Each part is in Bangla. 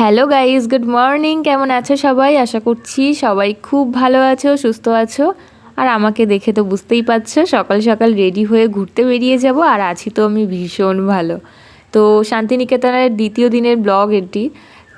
Hello guys good morning. কেমন আছো সবাই? আশা করছি সবাই খুব ভালো আছো, সুস্থ আছো। আর আমাকে দেখে তো বুঝতেই পারছ, সকাল সকাল রেডি হয়ে ঘুরতে বেরিয়ে যাব আর আছি তো আমি ভীষণ ভালো। তো শান্তিনিকেতনের দ্বিতীয় দিনের ব্লগ এটি।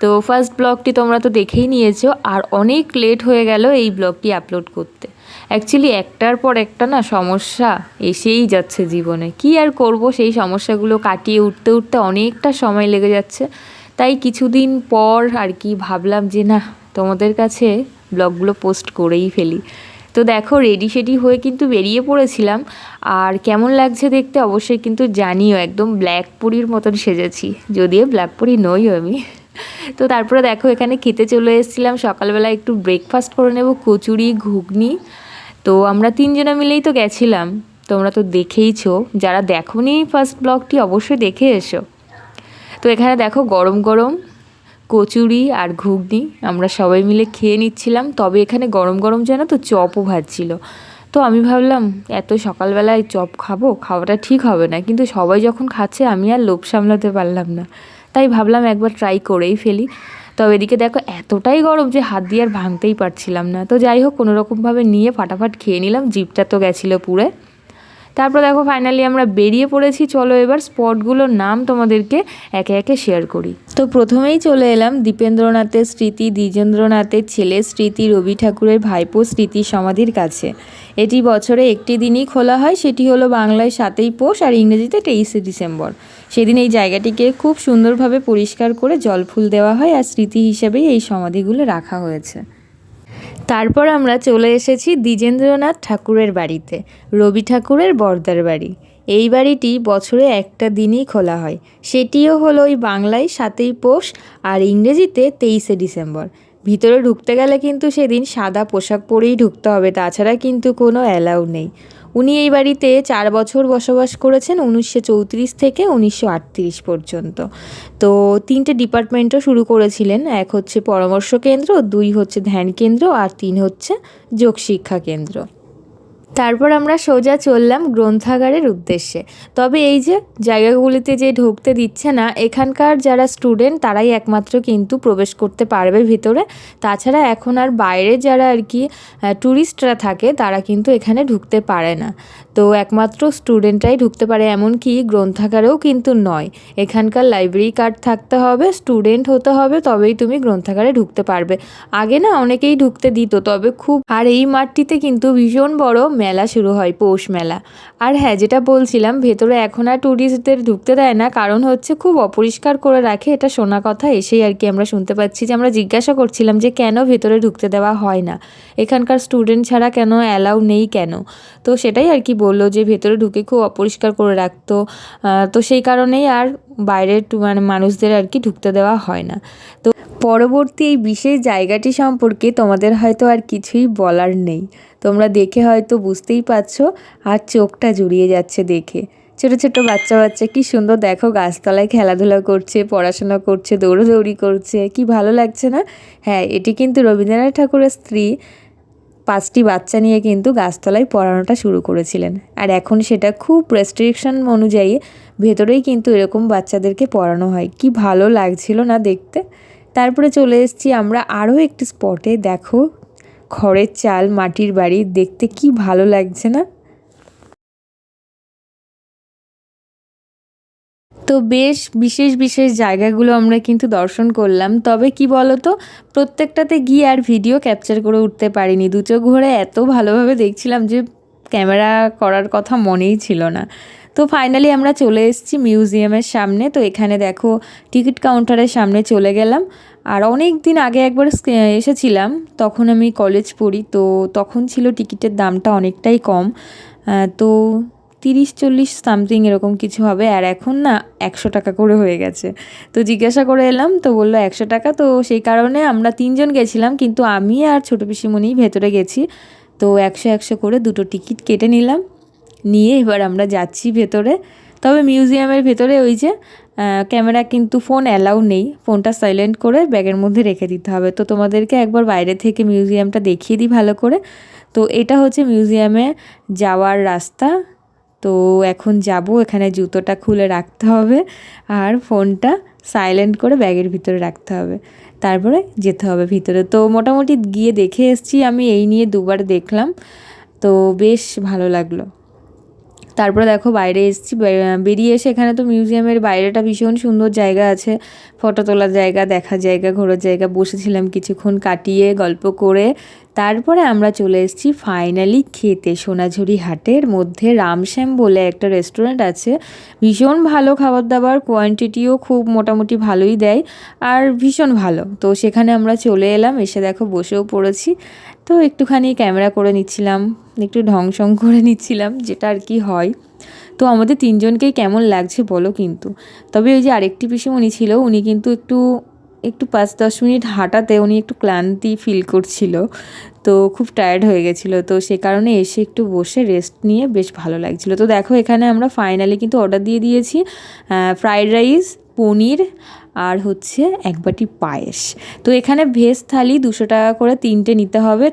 তো ফার্স্ট ব্লগটি তোমরা তো দেখেই নিয়েছো আর অনেক লেট হয়ে গেল এই ব্লগটি আপলোড করতে। অ্যাকচুয়ালি একটার পর একটা না সমস্যা এসেই যাচ্ছে জীবনে। কি আর করব সেই সমস্যাগুলো কাটিয়ে উঠতে উঠতে অনেকটা সময় লেগে যাচ্ছে। তাই কিছুদিন পর আর কি ভাবলাম যে না, তোমাদের কাছে ব্লগগুলো পোস্ট করেই ফেলি। তো দেখো রেডি সেডি হয়ে কিন্তু বেরিয়ে পড়েছিলাম। আর কেমন লাগছে দেখতে অবশ্যই কিন্তু জানিও, একদম ব্ল্যাক পুরীর মতন সেজেছি। যদিও ব্ল্যাক পুরি নই আমি। তো তারপরে দেখো, এখানে খেতে চলে এসেছিলাম। সকালবেলা একটু ব্রেকফাস্ট করে নেব, কচুরি, ঘুগনি। তো আমরা তিনজনে মিলেই তো গেছিলাম। তোমরা তো দেখেইছো। যারা দেখো দেখোনি ফার্স্ট ব্লগটি অবশ্যই দেখে এসো। তো এখানে দেখো গরম গরম কচুরি আর ঘুগনি আমরা সবাই মিলে খেয়ে নিচ্ছিলাম। তবে এখানে গরম গরম যেন তো চপও ভাজছিল। তো আমি ভাবলাম, এত সকালবেলায় চপ খাব? খাওয়াটা ঠিক হবে না। কিন্তু সবাই যখন খাচ্ছে, আমি আর লোভ সামলাতে পারলাম না। তাই ভাবলাম একবার ট্রাই করেই ফেলি। তবে এদিকে দেখো, এতটাই গরম যে হাত দিয়ে আর ভাঙতেই পারছিলাম না। তো যাই হোক, কোনোরকমভাবে নিয়ে ফাটাফাট খেয়ে নিলাম। জিপটা তো গেছিল পুরে তারপর দেখো ফাইনালি আমরা বেরিয়ে পড়েছি। চলো এবার স্পটগুলোর নাম তোমাদেরকে একে একে শেয়ার করি। তো প্রথমেই চলে এলাম দীপেন্দ্রনাথের স্মৃতি, দ্বিজেন্দ্রনাথের ছেলে স্মৃতি, রবি ঠাকুরের ভাইপো স্মৃতি সমাধির কাছে। এটি বছরে একটি দিনই খোলা হয়, সেটি হলো বাংলায় সাতই পৌষ আর ইংরেজিতে তেইশে ডিসেম্বর। সেদিন এই জায়গাটিকে খুব সুন্দরভাবে পরিষ্কার করে জল ফুল দেওয়া হয় আর স্মৃতি হিসেবেই এই সমাধিগুলো রাখা হয়েছে। তারপর আমরা চলে এসেছি দ্বিজেন্দ্রনাথ ঠাকুরের বাড়িতে রবি ঠাকুরের বর্দার বাড়ি। এই বাড়িটি বছরে একটা দিনই খোলা হয়। সেটিও হলো ওই বাংলায় সাতই পৌষ আর ইংরেজিতে তেইশে ডিসেম্বর। ভিতরে ঢুকতে গেলে কিন্তু সেদিন সাদা পোশাক পরেই ঢুকতে হবে, তাছাড়া কিন্তু কোনো অ্যালাউ নেই। উনি এই বাড়িতে চার বছর বসবাস করেছেন উনিশশো চৌত্রিশ থেকে উনিশশো আটত্রিশ পর্যন্ত। তো তিনটে ডিপার্টমেন্টও শুরু করেছিলেন, এক হচ্ছে পরামর্শ কেন্দ্র, দুই হচ্ছে ধ্যান কেন্দ্র, আর তিন হচ্ছে যোগ শিক্ষা কেন্দ্র। তারপর আমরা সোজা চললাম গ্রন্থাগারের উদ্দেশ্যে। তবে এই যে জায়গাগুলিতে যে ঢুকতে দিচ্ছে না, এখানকার যারা স্টুডেন্ট তারাই একমাত্র কিন্তু প্রবেশ করতে পারবে ভিতরে। তাছাড়া এখন আর বাইরে যারা আর কি ট্যুরিস্টরা থাকে, তারা কিন্তু এখানে ঢুকতে পারে না। তো একমাত্র স্টুডেন্টরাই ঢুকতে পারে এমনকি গ্রন্থাগারেও কিন্তু নয়। এখানকার লাইব্রেরি কার্ড থাকতে হবে, স্টুডেন্ট হতে হবে, তবেই তুমি গ্রন্থাগারে ঢুকতে পারবে। আগে না অনেকেই ঢুকতে দিত, তবে খুব আর এই মাঠটিতে কিন্তু ভীষণ বড় মেলা শুরু হয়, পৌষ মেলা। আর হ্যাঁ যেটা বলছিলাম, ভেতরে এখন আর ট্যুরিস্টদের ঢুকতে দেয় না, কারণ হচ্ছে খুব অপরিষ্কার করে রাখে, এটা শোনা কথা, এসেই আর কি আমরা শুনতে পাচ্ছি যে আমরা জিজ্ঞাসা করছিলাম যে কেন ভেতরে ঢুকতে দেওয়া হয় না? এখানকার স্টুডেন্ট ছাড়া কেন, অ্যালাউ নেই কেন? তো সেটাই আর কি বলল যে ভেতরে ঢুকে খুব অপরিষ্কার করে রাখতো। তো সেই কারণেই আর বাইরের মানে মানুষদের আর কি ঢুকতে দেওয়া হয় না। তো পরবর্তী এই বিশেষ জায়গাটি সম্পর্কে তোমাদের হয়তো আর কিছুই বলার নেই। তোমরা দেখে হয়তো বুঝতেই পারছ, আর চোখটা জুড়িয়ে যাচ্ছে দেখে। ছোট ছোট বাচ্চা বাচ্চা, কি সুন্দর দেখো, গাছতলায় খেলাধুলা করছে, পড়াশোনা করছে, দৌড়োদৌড়ি করছে, কি ভালো লাগছে না? হ্যাঁ এটি কিন্তু রবীন্দ্রনাথ ঠাকুরের স্ত্রী পাঁচটি বাচ্চা নিয়ে কিন্তু গাছতলায় পড়ানোটা শুরু করেছিলেন। আর এখন সেটা খুব রেস্ট্রিকশন অনুযায়ী ভেতরেই কিন্তু এরকম বাচ্চাদেরকে পড়ানো হয়। কি ভালো লাগছিল না দেখতে? তারপরে চলে এসেছি আমরা আরও একটি স্পটে দেখো খড়ের চাল, মাটির বাড়ি, দেখতে কি ভালো লাগছে না? তো বেশ বিশেষ বিশেষ জায়গাগুলো আমরা কিন্তু দর্শন করলাম। তবে কি বলতো, প্রত্যেকটাতে গিয়ে আর ভিডিও ক্যাপচার করে উঠতে পারিনি। দু চোখ ঘুরে এত ভালোভাবে দেখছিলাম যে ক্যামেরা করার কথা মনেই ছিল না। তো ফাইনালি আমরা চলে এসেছি মিউজিয়ামের সামনে। তো এখানে দেখো টিকিট কাউন্টারের সামনে চলে গেলাম। আর অনেক দিন আগে একবার এসেছিলাম, তখন আমি কলেজ পড়ি। তো তখন ছিল টিকিটের দামটা অনেকটাই কম। তো তিরিশ, চল্লিশ সামথিং এরকম কিছু হবে আর এখন না একশো টাকা করে হয়ে গেছে। তো জিজ্ঞাসা করে এলাম, তো বলল একশো টাকা, তো সেই কারণে আমরা তিনজন গেছিলাম, কিন্তু আমি আর ছোটো পিসিমণি ভেতরে গেছি। তো একশো একশো করে দুটো টিকিট কেটে নিলাম, নিয়ে এবার আমরা যাচ্ছি ভেতরে। তবে মিউজিয়ামের ভেতরে ওই যে ক্যামেরা কিন্তু ফোন অ্যালাউ নেই, ফোনটা সাইলেন্ট করে ব্যাগের মধ্যে রেখে দিতে হবে। তো তোমাদেরকে একবার বাইরে থেকে মিউজিয়ামটা দেখিয়ে দিই ভালো করে। তো এটা হচ্ছে মিউজিয়ামে যাওয়ার রাস্তা। তো এখন যাব, এখানে জুতোটা খুলে রাখতে হবে আর ফোনটা সাইলেন্ট করে ব্যাগের ভিতরে রাখতে হবে। তারপরে যেতে হবে ভিতরে। তো মোটামুটি গিয়ে দেখে এসেছি, আমি এই নিয়ে দুবার দেখলাম, তো বেশ ভালো লাগল। তারপরে দেখো বাইরে এসেছি বেরিয়ে এসে এখানে তো মিউজিয়ামের বাইরেটা ভীষণ সুন্দর জায়গা আছে। ফটো তোলার জায়গা, দেখার জায়গা, ঘোরার জায়গা। বসেছিলাম কিছুক্ষণ কাটিয়ে গল্প করে তারপরে আমরা চলে এসেছি ফাইনালি খেতে সোনাঝুরি হাটের মধ্যে রামশ্যাম বলে একটা রেস্টুরেন্ট আছে। ভীষণ ভালো খাবার দাবার কোয়ান্টিটিও খুব মোটামুটি ভালোই দেয় আর ভীষণ ভালো। তো সেখানে আমরা চলে এলাম, এসে দেখো বসেও পড়েছি। তো একটুখানি ক্যামেরা করে নিচ্ছিলাম, একটু ঢং সং করে নিচ্ছিলাম, যেটা আর কি হয়। তো আমাদের তিনজনকেই কেমন লাগছে বলো কিন্তু। তবে ওই যে আরেকটি পিসিমণি ছিল, উনি কিন্তু একটু একটু পাঁচ দশ মিনিট হাঁটাতে উনি একটু ক্লান্তি ফিল করছিল, তো খুব টায়ার্ড হয়ে গেছিল। তো সে কারণে এসে একটু বসে রেস্ট নিয়ে বেশ ভালো লাগছিল। তো দেখো এখানে আমরা ফাইনালি কিন্তু অর্ডার দিয়ে দিয়েছি ফ্রাইড রাইস পনির আর হচ্ছে এক বাটি পায়েস। তো এখানে ভেজ থালি দুশো টাকা করে তিনটে নিতে হবে।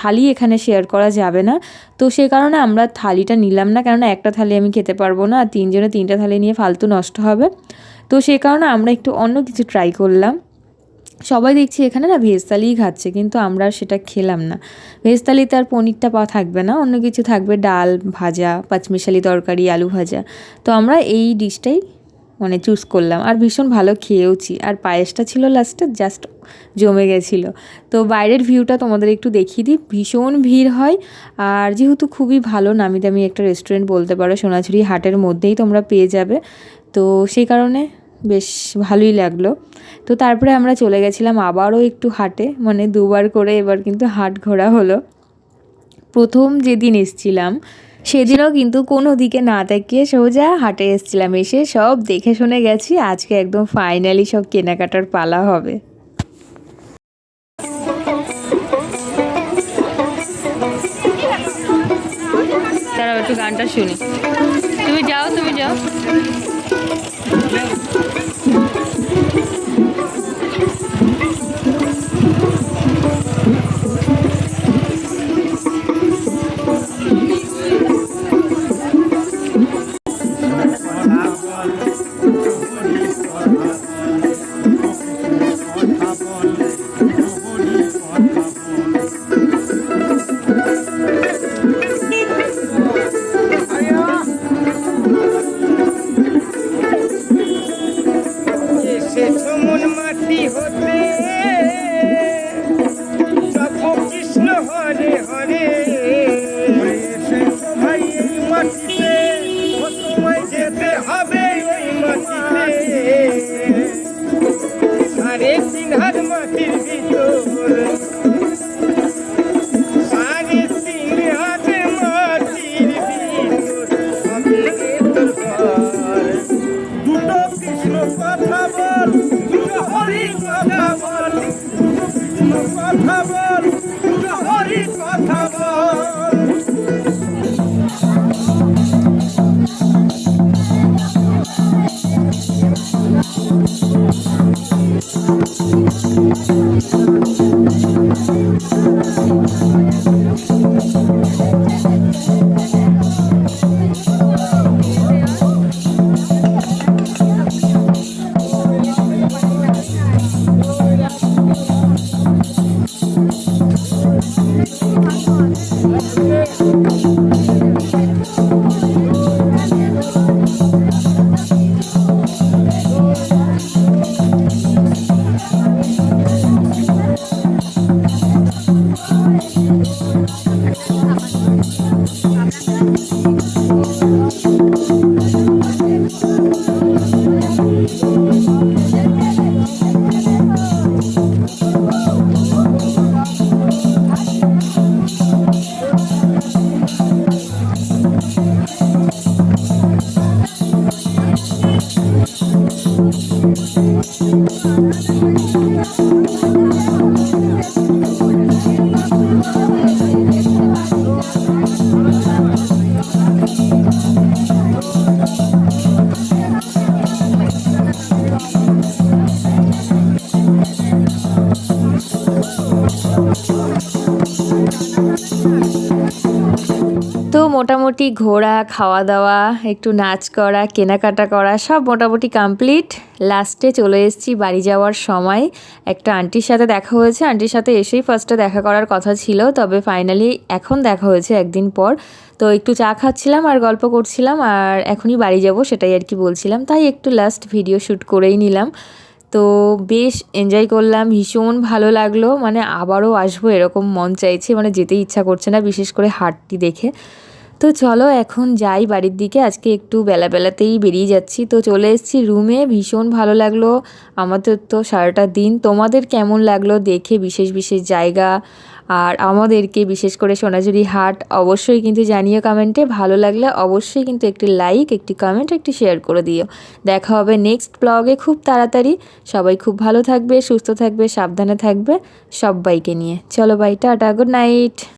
থালি এখানে শেয়ার করা যাবে না। তো সে কারণে আমরা থালিটা নিলাম না, কেননা একটা থালি আমি খেতে পারব না আর তিনজনে তিনটা থালি নিয়ে ফালতু নষ্ট হবে। তো সে কারণে আমরা একটু অন্য কিছু ট্রাই করলাম। সবাই দেখছি এখানে না ভেজ থালিই খাচ্ছে, কিন্তু আমরা সেটা খেলাম না। ভেজ থালিতে আর পনিরটা পা থাকবে না, অন্য কিছু থাকবে, ডাল ভাজা, পাঁচমিশালি তরকারি, আলু ভাজা। তো আমরা এই ডিশটাই মানে চুজ করলাম। আর ভীষণ ভালো খেয়েওছি। আর পায়েসটা ছিল লাস্টে জাস্ট জমে গেছিল। তো বাইরের ভিউটা তোমাদের একটু দেখিয়ে দিই। ভীষণ ভিড় হয়। আর যেহেতু খুবই ভালো নামি দামি একটা রেস্টুরেন্ট বলতে পারো, সোনাঝুরি হাটের মধ্যেই তোমরা পেয়ে যাবে। তো সেই কারণে বেশ ভালোই লাগল। তো তারপরে আমরা চলে গেছিলাম আবারও একটু হাটে মানে দুবার করে এবার কিন্তু হাট ঘোরা হলো। প্রথম যেদিন এসছিলাম, সেদিনও কিন্তু কোনো দিকে না তাকিয়ে সোজা হাটে এসছিলাম। এসে সব দেখে শুনে গেছি, আজকে একদম ফাইনালি সব কেনাকাটার পালা হবে। তারাও একটু গানটা শুনি। তুমি যাও তুমি যাও। এসেছ Thank you. Thank you. মোটামুটি ঘোরা খাওয়া দাওয়া একটু নাচ করা, কেনাকাটা করা, সব মোটামুটি কমপ্লিট লাস্টে চলে এসেছি বাড়ি যাওয়ার সময়। একটা আন্টির সাথে দেখা হয়েছে। আন্টির সাথে এসেই ফার্স্টে দেখা করার কথা ছিল। তবে ফাইনালি এখন দেখা হয়েছে একদিন পর। তো একটু চা খাচ্ছিলাম আর গল্প করছিলাম আর এখনই বাড়ি যাব সেটাই আর কি বলছিলাম। তাই একটু লাস্ট ভিডিও শ্যুট করেই নিলাম। তো বেশ এনজয় করলাম। ভীষণ ভালো লাগল। মানে আবারও আসব এরকম মন চাইছে। মানে যেতে ইচ্ছা করছে না বিশেষ করে হাটটি দেখে। তো চলো এখন যাই বাড়ির দিকে। আজকে একটু বেলা বেলাতেই বেরিয়ে যাচ্ছি। তো চলে এসেছি রুমে ভীষণ ভালো লাগল। আমাদের তো সারাটা দিন। তোমাদের কেমন লাগল দেখে বিশেষ বিশেষ জায়গা? আর আমাদেরকে বিশেষ করে সোনাঝুরি হাট অবশ্যই কিন্তু জানিও কমেন্টে ভালো লাগলে অবশ্যই কিন্তু একটি লাইক একটি কমেন্ট একটি শেয়ার করে দিও। দেখা হবে নেক্সট ব্লগে খুব তাড়াতাড়ি। সবাই খুব ভালো থাকবে, সুস্থ থাকবে, সাবধানে থাকবে সবাইকে নিয়ে। চলো বাই টাটা গুড নাইট